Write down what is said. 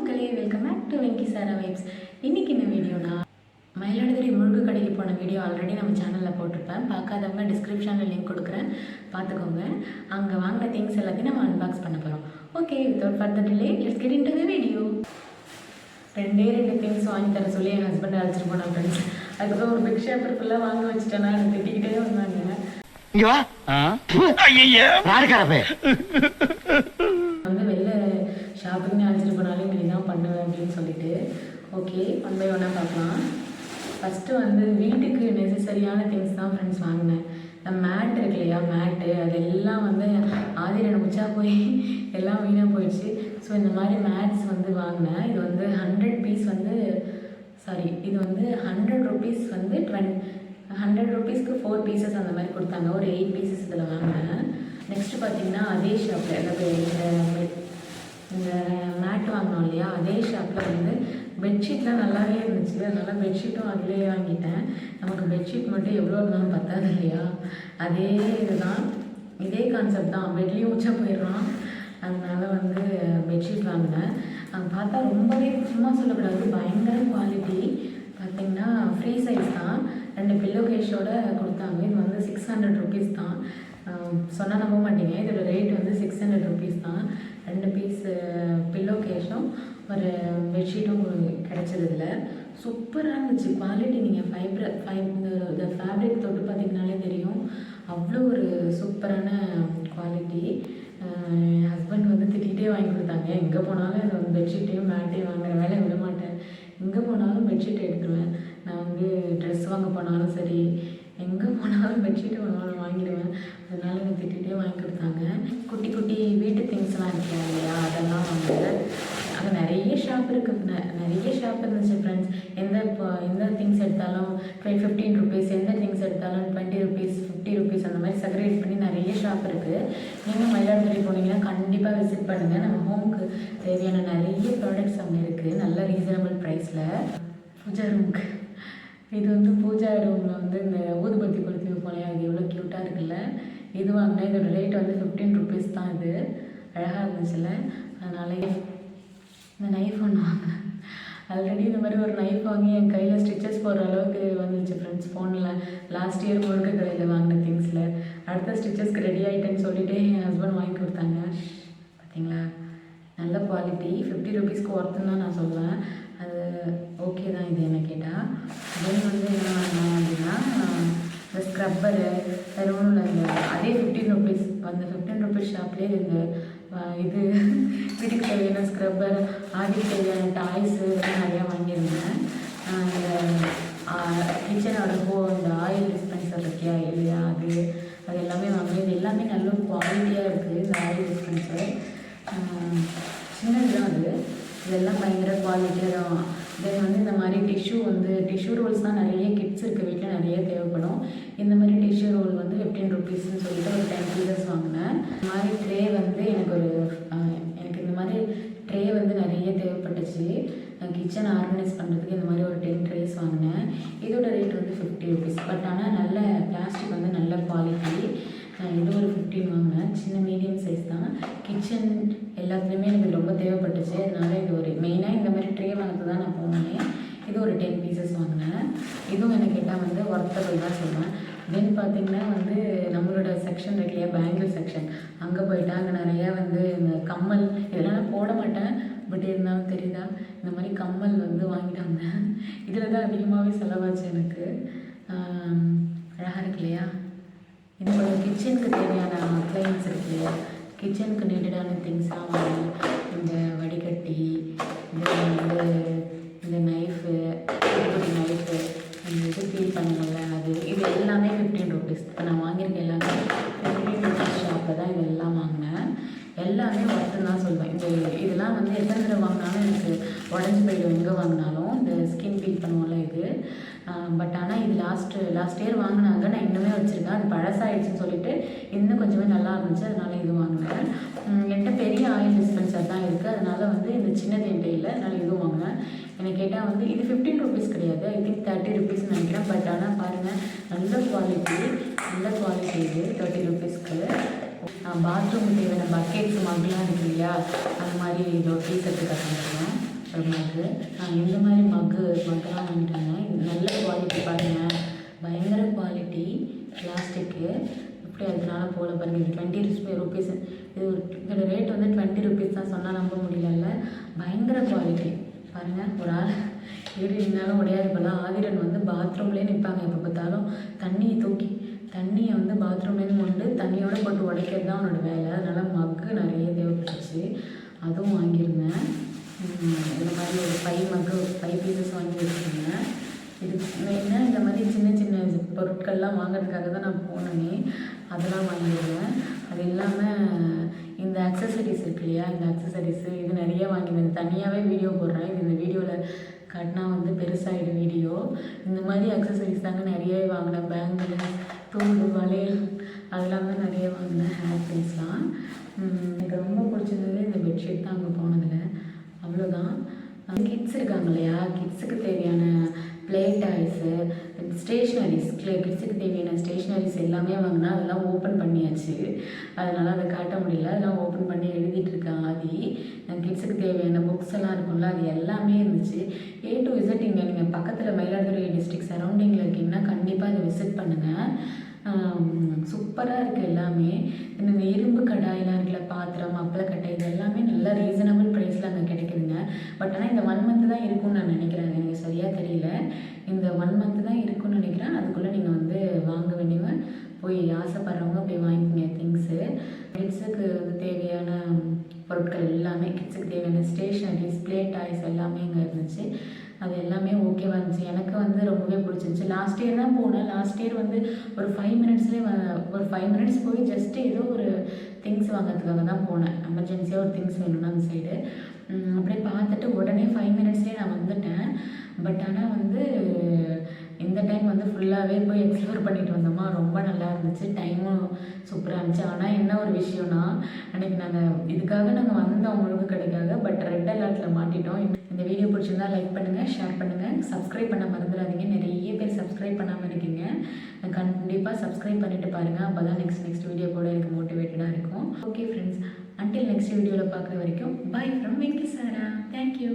மக்களே welcome back to Venky Sara vibes இன்னைக்கு என்ன வீடியோனா மயிலாடுதுறை முழுக்க கடைக்கு போன வீடியோ ஆல்ரெடி நம்ம சேனலில் போட்டிருப்பேன். பார்க்காதவங்க டிஸ்கிரிப்ஷனில் லிங்க் கொடுக்குறேன். பார்த்துக்கோங்க. அங்கே வாங்கின திங்ஸ் எல்லாத்தையும் நம்ம அன்பாக்ஸ் பண்ண போகிறோம் okay without further delay let's get into the video ரெண்டே ரெண்டு திங்ஸ் வாங்கி தர சொல்லி என் ஹஸ்பண்ட் அழைச்சிட்டு போனேன் ஃப்ரெண்ட்ஸ் அதுக்கப்புறம் ஒரு பிக் ஷாப்பர் ஃபுல்லாக வாங்க வச்சுட்டேன்னா எனக்கு திட்டிக்கிட்டே வந்தாங்க இங்க வா யாருக்காரப்பே வந்து வெளில ஷாப்பிங்னு அழைச்சிட்டு போனாலும் இப்படி தான் பண்ணுவேன் அப்படின்னு சொல்லிட்டு ஓகே ஒன் பை ஒன்னாக பார்க்கலாம். ஃபஸ்ட்டு வந்து வீட்டுக்கு நெசசரியான திங்ஸ் தான் ஃப்ரெண்ட்ஸ் வாங்கினேன். இந்த மேட் இருக்கு இல்லையா மேட்டு அதெல்லாம் வந்து ஆதிரன் முச்சா போய் எல்லாம் வீணாக போயிடுச்சு. ஸோ இந்த மாதிரி மேட்ஸ் வந்து வாங்கினேன். இது வந்து ஹண்ட்ரட் பீஸ் வந்து சாரி இது வந்து ஹண்ட்ரட் ருபீஸ் வந்து டுவென் ஹண்ட்ரட் ருபீஸ்க்கு ஃபோர் பீசஸ் அந்த மாதிரி கொடுத்தாங்க. ஒரு எயிட் பீசஸ் இதில் வாங்கினேன். நெக்ஸ்ட் பார்த்தீங்கன்னா அதே ஷாப்பில் அதாவது இந்த இந்த மேட் வாங்கினோம் இல்லையா அதே ஷாப்பில் வந்து பெட்ஷீட்லாம் நல்லாவே இருந்துச்சு அதனால் பெட்ஷீட்டும் அதிலே வாங்கிட்டேன். நமக்கு பெட்ஷீட் மட்டும் எவ்வளோ இருந்தாலும் பத்தாது இல்லையா? அதே இதுதான். இதே கான்செப்ட் தான். பெட்லேயும் உச்சம் போயிடுறான். அதனால வந்து பெட்ஷீட் வாங்கினேன். அங்கே பார்த்தா ரொம்பவே சும்மா சொல்லக்கூடாது பயங்கர குவாலிட்டி பார்த்தீங்கன்னா ஃப்ரீ சைஸ் தான். ரெண்டு பில்லோ கேஷோட கொடுத்தாங்க. இது வந்து சிக்ஸ் ஹண்ட்ரட் ருபீஸ் தான். சொன்னால் நம்ப மாட்டீங்க. இதோட ரேட் வந்து சிக்ஸ் ஹண்ட்ரட் ருபீஸ் தான். ரெண்டு பீஸ் பில்லோ கேஷும் ஒரு பெட்ஷீட்டும் கிடச்சது சூப்பராக இருந்துச்சு. குவாலிட்டி நீங்கள் ஃபைப்ர ஃபைப் இந்த ஃபேப்ரிக் தொட்டு பார்த்தீங்கனாலே தெரியும். அவ்வளோ ஒரு சூப்பரான குவாலிட்டி என் ஹஸ்பண்ட் வந்து திட்டிகிட்டே வாங்கி கொடுத்தாங்க. எங்கே போனாலும் இந்த பெட்ஷீட்டையும் மேட்டையும் வாங்குற வேலை விட மாட்டேன். எங்கே போனாலும் பெட்ஷீட் எடுத்துருவேன். நான் வந்து ட்ரெஸ் வாங்க போனாலும் சரி எங்கே போனாலும் பெட்ஷீட்டு வாங்கினாலும் வாங்கிடுவேன். அதனால எனக்கு திட்டிகிட்டே வாங்கி கொடுத்தாங்க. குட்டி குட்டி வீட்டு திங்ஸ்லாம் இருக்கேன் இல்லையா? அதெல்லாம் வந்து அங்கே நிறைய ஷாப் இருக்குது நிறைய ஷாப் இருந்துச்சு ஃப்ரெண்ட்ஸ் எந்த இப்போ எந்த திங்ஸ் எடுத்தாலும் டுவெல் ஃபிஃப்டீன் ருபீஸ் எந்த திங்ஸ் எடுத்தாலும் டுவெண்ட்டி ருபீஸ் ஃபிஃப்டி ருபீஸ் அந்த மாதிரி செக்ரேட் பண்ணி நிறைய ஷாப் இருக்குது நீங்கள் மயிலாடுதுறை போனீங்கன்னா கண்டிப்பாக விசிட் பண்ணுங்கள் நம்ம ஹோம்க்கு தேவையான நிறைய ப்ராடக்ட்ஸ் அங்கே இருக்குது நல்ல ரீசனபிள் ப்ரைஸில் பூஜா ரூமுக்கு இது வந்து பூஜா ரூமில் வந்து இந்த ஊதுபத்தி கொடுத்து போலையா அது எவ்வளோ க்யூட்டாக இருக்குல்ல? இது வாங்கினா இதோட ரேட் வந்து ஃபிஃப்டீன் ருபீஸ் தான் இது. அழகாக இருந்துச்சுல்ல? அதனால இந்த நைஃப் ஒன்று வாங்கினேன். ஆல்ரெடி இந்த மாதிரி ஒரு நைஃப் வாங்கி என் கையில் ஸ்டிச்சஸ் போடுற அளவுக்கு வந்துச்சு ஃப்ரெண்ட்ஸ் ஃபோனில் லாஸ்ட் இயர் முழுக்க கடையில் வாங்கின திங்ஸில் அடுத்த ஸ்டிச்சஸ்க்கு ரெடி ஆகிட்டேன்னு சொல்லிட்டு என் ஹஸ்பண்ட் வாங்கி கொடுத்தாங்க. பார்த்தீங்களா நல்ல குவாலிட்டி ஃபிஃப்டி ருபீஸ்க்கு ஒர்த்துன்னு தான் நான் சொல்லுவேன் அது ஓகே தான் இது என்ன கேட்டால் தென் வந்து என்ன வாங்கினேன் அப்படின்னா இந்த ஸ்க்ரப்பரு வேறு ஒன்றும் இல்லை இந்த அதே ஃபிஃப்டீன் ருபீஸ் அந்த ஃபிஃப்டீன் ருபீஸ் ஷாப்லேயே இந்த இது வீட்டுக்கு தேவையான ஸ்க்ரப்பர் ஆடிக்கு தேவையான டாய்ஸு இதெல்லாம் நிறையா வாங்கியிருந்தேன். இந்த கிச்சனோட ஹோ இந்த ஆயில் டிஸ்பென்சர் இருக்கியா இல்லையா அது அது எல்லாமே வாங்கினேன். இது எல்லாமே நல்ல குவாலிட்டியாக இருக்குது இந்த ஆயில் டிஸ்பென்சர் இதெல்லாம் பயங்கர குவாலிட்டியாக தான். தென் வந்து இந்த மாதிரி டிஷ்யூ வந்து டிஷ்யூ ரோல்ஸ் தான் நிறைய கிட்ஸ் இருக்க. வீட்டில் நிறைய தேவைப்படும். இந்த மாதிரி டிஷ்யூ ரோல் வந்து ஃபிஃப்டீன் ருபீஸ்னு சொல்லிட்டு ஒரு டென் பீசஸ் வாங்கினேன். இந்த மாதிரி ட்ரே வந்து எனக்கு ஒரு எனக்கு இந்த மாதிரி ட்ரே வந்து நிறைய தேவைப்பட்டுச்சு. கிச்சன் ஆர்கனைஸ் பண்ணுறதுக்கு இந்த மாதிரி ஒரு டென் ட்ரேஸ் வாங்கினேன். இதோட ரேட் வந்து ஃபிஃப்டி ருபீஸ் பட் ஆனால் நல்ல பிளாஸ்டிக் வந்து நல்ல குவாலிட்டி நான் இது ஒரு ஃபிஃப்டின் வாங்கினேன். சின்ன மீடியம் சைஸ் தான். கிச்சன் எல்லாத்துலேயுமே எனக்கு ரொம்ப தேவைப்பட்டுச்சு. அதனால இது ஒரு மெயினாக இந்த மாதிரி ட்ரே வாங்கிறது தான் நான் போனேன். இது ஒரு டென் பீசஸ் வாங்கினேன். இதுவும் எனக்கு கேட்டால் வந்து ஒர்த்தபிள் தான் சொல்லுவேன். தென் பார்த்திங்கன்னா வந்து நம்மளோட செக்ஷன் இருக்கு இல்லையா? பேங்கிள் செக்ஷன் அங்கே போயிட்டா அங்கே நிறையா வந்து இந்த கம்மல் இதெல்லாம் நான் போட மாட்டேன். பட் இருந்தாலும் தெரியுதா? இந்த மாதிரி கம்மல் வந்து வாங்கிட்டாங்க. இதில் தான் அதிகமாகவே செலவாச்சு எனக்கு. அழகாக இருக்கு இல்லையா? இது கிச்சனுக்கு தேவையான அப்ளையன்ஸ் இருக்குது கிச்சனுக்கு நீட்டடான திங்ஸ்லாம் வாங்கினேன் இந்த வடிகட்டி இந்த வந்து இந்த நைஃபு நைஃபு அந்த இது ஃபீல் பண்ணல அது இது எல்லாமே ஃபிஃப்டீன் ருபீஸ் இப்போ நான் வாங்கியிருக்க எல்லாமே ஃபிஃப்டீன் ருபீஸ் ஷாப்பில் தான் இதெல்லாம் வாங்கினேன். எல்லாமே ஒர்த்து தான் சொல்லுவேன் இந்த இதெல்லாம் வந்து எத்தனை தடவை வாங்கினாலும் எனக்கு உடஞ்சி போயிடும். எங்கே வாங்கினாலும் இந்த ஸ்கின் ஃபீல் பண்ணுவோம்ல இது. பட் ஆனால் இது லாஸ்ட் லாஸ்ட் இயர் வாங்கினாங்க. நான் இன்னுமே வச்சுருக்கேன். அது பழசாயிடுச்சுன்னு சொல்லிட்டு இன்னும் கொஞ்சமே நல்லா இருந்துச்சு. அதனால இது வாங்கினேன். என்கிட்ட பெரிய ஆயில் டிஸ்பென்சர் தான் இருக்குது அதனால் வந்து இந்த சின்னது என்கிட்ட இல்லை. அதனால் இதுவும் வாங்கினேன். என்னை கேட்டால் வந்து இது ஃபிஃப்டீன் ருபீஸ் கிடையாது. ஐ திங்க் தேர்ட்டி ருபீஸ் நினைக்கிறேன். பட் ஆனால் பாருங்கள் நல்ல குவாலிட்டி நல்ல குவாலிட்டி இது தேர்ட்டி ருபீஸ்க்கு பாத்ரூம் தேவையான பக்கெட்ஸ் மக்லாம் இருக்கு இல்லையா? அந்த மாதிரி இதோ டீ சர்ட்டு கட்டணும் மக்கு நான் இந்த மாதிரி மக்கு மக்கெல்லாம் வாங்கிட்டு நல்ல குவாலிட்டி பாருங்கள் பயங்கர குவாலிட்டி பிளாஸ்டிக்கு இப்படி அதனால போகல பாருங்கள் இது டுவெண்ட்டி ருபீஸ் இது இதோட ரேட் வந்து டுவெண்ட்டி ருபீஸ் தான் சொன்னால் நம்ப முடியலல்ல. பயங்கர குவாலிட்டி பாருங்கள் ஒரு ஆள் ஏறி இருந்தாலும் உடையாது இப்போல்லாம் ஆதிரன் வந்து பாத்ரூம்லேயே நிற்பாங்க எப்போ பார்த்தாலும் தண்ணியை தூக்கி தண்ணியை வந்து பாத்ரூம்லேருந்து கொண்டு தண்ணியோட போட்டு உடைக்கிறது தான் அவனோட வேலை. அதனால் மக்கு நிறைய தேவைப்பட்டுச்சு அதுவும் வாங்கியிருந்தேன். இந்த மாதிரி ஒரு ஃபைவ் மக்கு ஃபைவ் பீசஸ் வாங்கி வச்சுருந்தேன் இது மெயினாக இந்த மாதிரி சின்ன சின்ன பொருட்கள்லாம் வாங்கிறதுக்காக தான் நான் போனேனே அதெல்லாம் வாங்கிடுவேன். அது இல்லாமல் இந்த அக்சசரிஸ் இருக்கு இல்லையா இந்த அக்சசரிஸு இது நிறைய வாங்கியிருந்தேன் தனியாகவே வீடியோ போடுறேன். இது இந்த வீடியோவில் காட்டினா வந்து பெருசாகிடும் வீடியோ இந்த மாதிரி அக்சசரிஸ் தாங்க நிறையவே வாங்கினேன். பேங்கிள் தூண்டு வளையல் அதெல்லாம் தான் நிறைய வாங்கினேன். ஹேர் பின்ஸ்லாம் எனக்கு ரொம்ப பிடிச்சிருந்தது இந்த பெட்ஷீட் தான் அங்கே போனதில். அவ்வளோதான் கிட்ஸ் இருக்காங்க இல்லையா? கிட்ஸுக்கு தேவையான ப்ளே டாய்ஸு ஸ்டேஷ்னரிஸ் கிட்ஸுக்கு தேவையான ஸ்டேஷ்னரிஸ் எல்லாமே வாங்கினா அதெல்லாம் ஓப்பன் பண்ணியாச்சு. அதனால் அதை காட்ட முடியல. அதெல்லாம் ஓப்பன் பண்ணி எழுதிட்டு இருக்காங்க ஆதி. கிட்ஸுக்கு தேவையான புக்ஸ் எல்லாம் இருக்கும்ல அது எல்லாமே இருந்துச்சு. ஏ டு இசட் இங்கே நீங்கள் பக்கத்தில் மயிலாடுதுறை டிஸ்ட்ரிக்ட் சரௌண்டிங்கில் இருக்கீங்கன்னா கண்டிப்பாக இதை விசிட் பண்ணுங்கள் சூப்பராக இருக்குது எல்லாமே. இந்த இரும்பு கடாயெலாம் இருக்குல்ல பாத்திரம் அப்பளக்கட்டை இது எல்லாமே நல்ல ரீசனபிள் ப்ரைஸில் அங்கே கிடைக்குதுங்க. பட் ஆனால் இந்த ஒன் மந்த்து தான் இருக்கும்னு நான் நினைக்கிறேன். எனக்கு சரியாக தெரியல. இந்த ஒன் மந்த்து தான் இருக்கும்னு நினைக்கிறேன். அதுக்குள்ளே நீங்கள் வந்து வாங்க வேண்டியவங்க போய் ஆசைப்படுறவங்க போய் வாங்கிக்கோங்க திங்ஸு கிட்ஸுக்கு வந்து தேவையான பொருட்கள் எல்லாமே கிட்ஸுக்கு தேவையான ஸ்டேஷ்னரிஸ் ப்ளே டாய்ஸ் எல்லாமே இங்கே இருந்துச்சு. அது எல்லாமே ஓகேவாக இருந்துச்சு. எனக்கு பிடிச்சிருந்துச்சி லாஸ்ட் இயர் தான் போனேன். லாஸ்ட் இயர் வந்து ஒரு ஃபைவ் மினிட்ஸ்லேயே ஒரு ஃபைவ் மினிட்ஸ் போய் ஜஸ்ட்டு ஏதோ ஒரு திங்ஸ் வாங்கிறதுக்காக தான் போனேன். எமர்ஜென்சியாக ஒரு திங்ஸ் வேணும்னா அந்த சைடு அப்படியே பார்த்துட்டு உடனே ஃபைவ் மினிட்ஸ்லேயே நான் வந்துட்டேன். பட் ஆனால் வந்து இந்த டைம் வந்து ஃபுல்லாகவே போய் எக்ஸ்ப்ளோர் பண்ணிட்டு வந்தோமா. ரொம்ப நல்லா இருந்துச்சு. டைமும் சூப்பராக இருந்துச்சு. ஆனால் என்ன ஒரு விஷயம்னா அன்றைக்கி நாங்கள் இதுக்காக நாங்கள் வந்தோம். முழுக்க கிடைக்காக. But red அலர்ட்டில் மாட்டிட்டோம். இந்த வீடியோ பிடிச்சிருந்தா லைக் பண்ணுங்கள் ஷேர் பண்ணுங்கள் சப்ஸ்கிரைப் பண்ண மறந்துடாதீங்க. நிறைய பேர் சப்ஸ்கிரைப் பண்ணாமல் இருக்கீங்க. கண்டிப்பாக சப்ஸ்கிரைப் பண்ணிட்டு பாருங்கள் அப்போ தான் நெக்ஸ்ட் நெக்ஸ்ட் வீடியோ கூட எனக்கு மோட்டிவேட்டடாக இருக்கும். ஓகே ஃப்ரெண்ட்ஸ் அன்டில் நெக்ஸ்ட் வீடியோவில் பார்க்குற வரைக்கும் bye from Venky Sara thank you